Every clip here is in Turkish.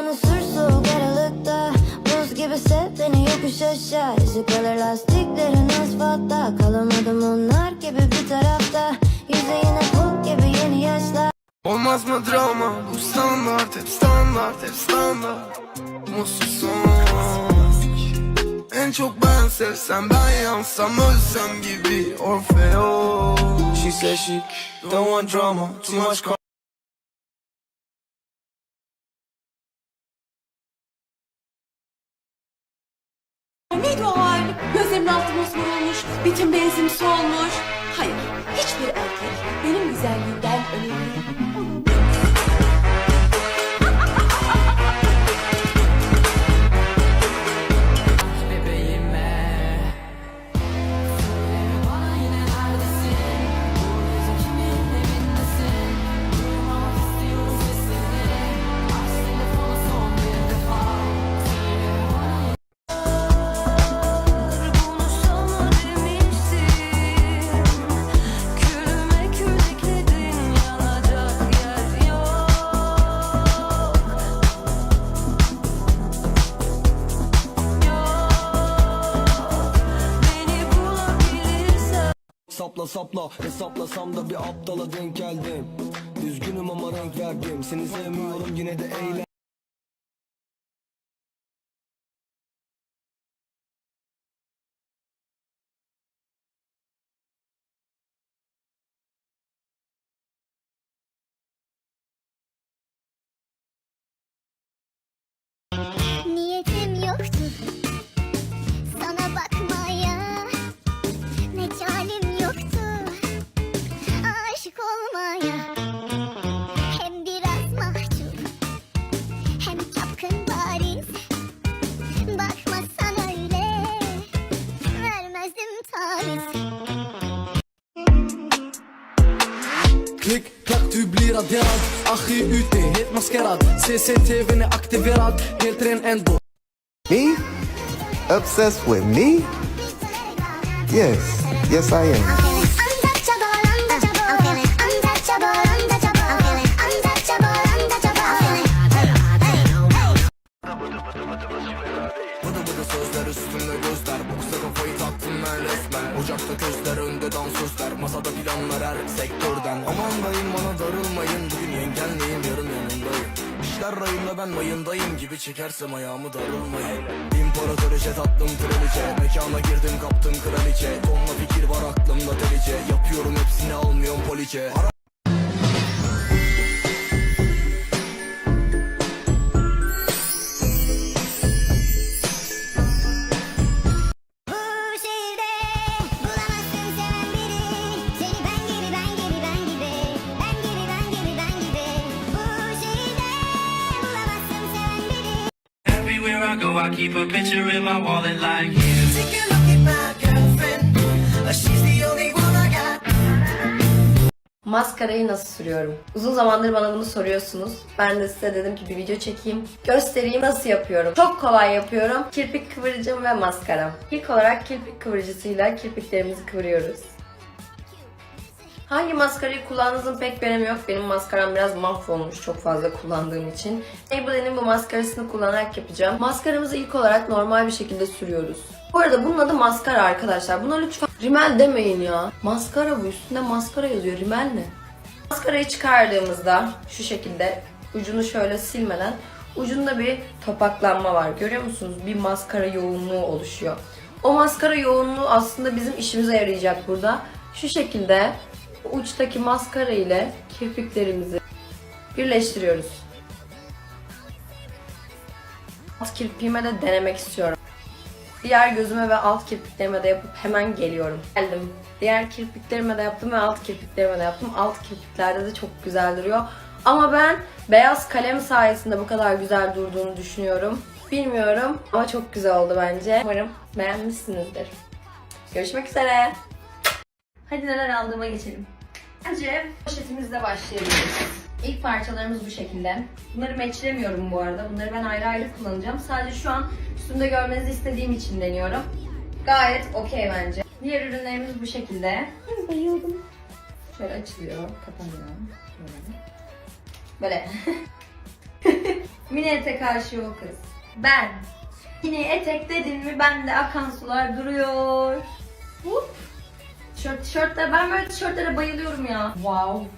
beni sür soğuk aralıkta Buz gibi sev beni yokuş aşağı. İzi kalır lastiklerin asfaltta. Kalamadım onlar gibi bir tarafta. Yüzeyine pul gibi yeni yaşlar. Olmaz mı drama? Bu standart hep standart hep standart. Mutsuz En çok ben sevsem ben yansam ölsem gibi. Orfeo. She said she don't want drama too much bitim benzin solmuş. Hayır, hiçbir erkek benim güzelliğimden önemli. Sapla sapla hesaplasam da bir aptala denk geldim. Üzgünüm ama renk verdim. Seni sevmiyorum yine de eğlen Helt maskerad CCTVn är aktiverad Helt ren ändå Me? Obsessed with me? Yes, yes I am. Közler önde dansözler. Masada planlar her sektörden. Aman dayım bana darılmayın. Bugün yengenleyim yarın yanındayım. İşler rayında ben mayındayım gibi Çekersem ayağımı darılmayın. İmparatoriçe tattım kraliçe. Mekana girdim kaptım kraliçe. Tonla fikir var aklımda delice. Yapıyorum hepsini almıyorum poliçe I keep a picture in my wallet like you. Take a look at my girlfriend She's the only one I got Maskarayı nasıl sürüyorum? Uzun zamandır bana bunu soruyorsunuz. Ben de size dedim ki bir video çekeyim. Göstereyim nasıl yapıyorum. Çok kolay yapıyorum. Kirpik kıvırıcım ve maskaram. İlk olarak kirpik kıvırıcısıyla kirpiklerimizi kıvırıyoruz. Hangi maskarayı kullandığınızın pek bir önemi yok. Benim maskaram biraz mahvolmuş çok fazla kullandığım için. Maybelline'in bu maskarasını kullanarak yapacağım. Maskaramızı ilk olarak normal bir şekilde sürüyoruz. Bu arada bunun adı maskara arkadaşlar. Buna lütfen rimel demeyin ya. Maskara bu. Üstünde maskara yazıyor. Rimel ne? Maskarayı çıkardığımızda şu şekilde ucunu şöyle silmeden ucunda bir topaklanma var. Görüyor musunuz? Bir maskara yoğunluğu oluşuyor. O maskara yoğunluğu aslında bizim işimize yarayacak burada. Şu şekilde uçtaki maskara ile kirpiklerimizi birleştiriyoruz. Alt kirpiğime de denemek istiyorum. Diğer gözüme ve alt kirpiklerime de yapıp hemen geliyorum. Geldim. Diğer kirpiklerime de yaptım ve alt kirpiklerime de yaptım. Alt kirpiklerde de çok güzel duruyor. Ama ben beyaz kalem sayesinde bu kadar güzel durduğunu düşünüyorum. Bilmiyorum ama çok güzel oldu bence. Umarım beğenmişsinizdir. Görüşmek üzere. Hadi neler aldığıma geçelim. Önce poşetimizle başlayabiliriz. İlk parçalarımız bu şekilde. Bunları matchlemiyorum bu arada. Bunları ben ayrı ayrı kullanacağım. Sadece şu an üstümde görmenizi istediğim için deniyorum. Gayet okey bence. Diğer ürünlerimiz bu şekilde. Bayıldım. Şöyle açılıyor, kapanıyor. Böyle. Böyle. Mini etek aşığı o kız. Ben. Mini etek dedin mi bende akan sular duruyor. Hop. Tişört, tişörtler. Ben böyle tişörtlere bayılıyorum ya. Wow.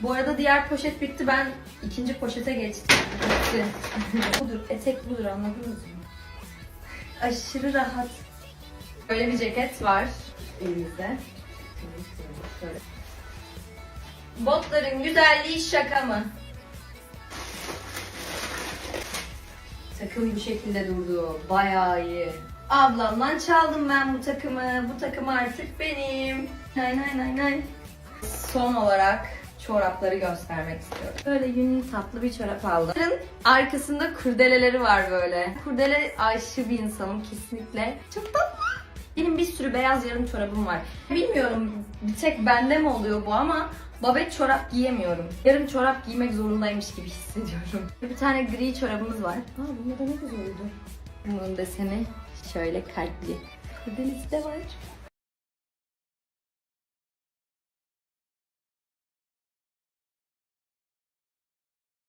Bu arada diğer poşet bitti. Ben ikinci poşete geçtim. Bitti. budur. Etek budur anladınız mı? Aşırı rahat. Böyle bir ceket var elimizde. Şöyle. Botların güzelliği şaka mı? Takım bu şekilde durdu. Bayağı iyi. Ablamdan çaldım ben bu takımı. Bu takım artık benim. Nay nay nay nay. Son olarak çorapları göstermek istiyorum. Böyle yünlü tatlı bir çorap aldım. Arkasında kurdeleleri var böyle. Kurdele aşığı bir insanım kesinlikle. Çok tatlı. Benim bir sürü beyaz yarım çorabım var. Bilmiyorum bir tek bende mi oluyor bu ama babet çorap giyemiyorum. Yarım çorap giymek zorundaymış gibi hissediyorum. Bir tane gri çorabımız var. Aa bunda da ne güzel oldu. Bunun deseni şöyle kalpli. Kurdelesi de var.